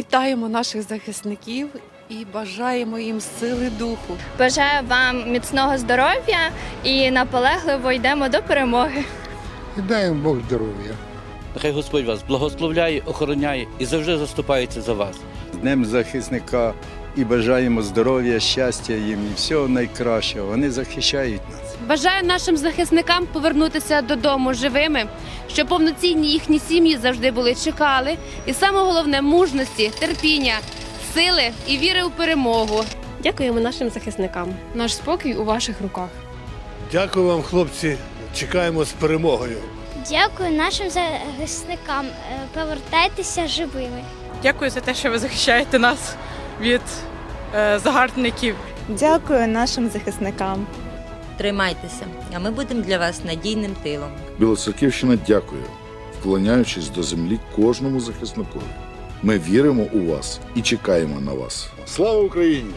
Вітаємо наших захисників і бажаємо їм сили духу. Бажаю вам міцного здоров'я і наполегливо йдемо до перемоги. І дай їм Бог здоров'я. Нехай Господь вас благословляє, охороняє і завжди заступається за вас. З Днем захисника і бажаємо здоров'я, щастя їм і всього найкращого. Вони захищають нас. Бажаю нашим захисникам повернутися додому живими, щоб повноцінні їхні сім'ї завжди були чекали. І саме головне мужності, терпіння, сили і віри у перемогу. Дякуємо нашим захисникам. Наш спокій у ваших руках. Дякую вам, хлопці. Чекаємо з перемогою. Дякую нашим захисникам. Е, Повертайтеся живими. Дякую за те, що ви захищаєте нас від е, загарбників. Дякую нашим захисникам. Тримайтеся, а ми будемо для вас надійним тилом. Білоцерківщина дякує, вклоняючись до землі кожному захисникові. Ми віримо у вас і чекаємо на вас. Слава Україні!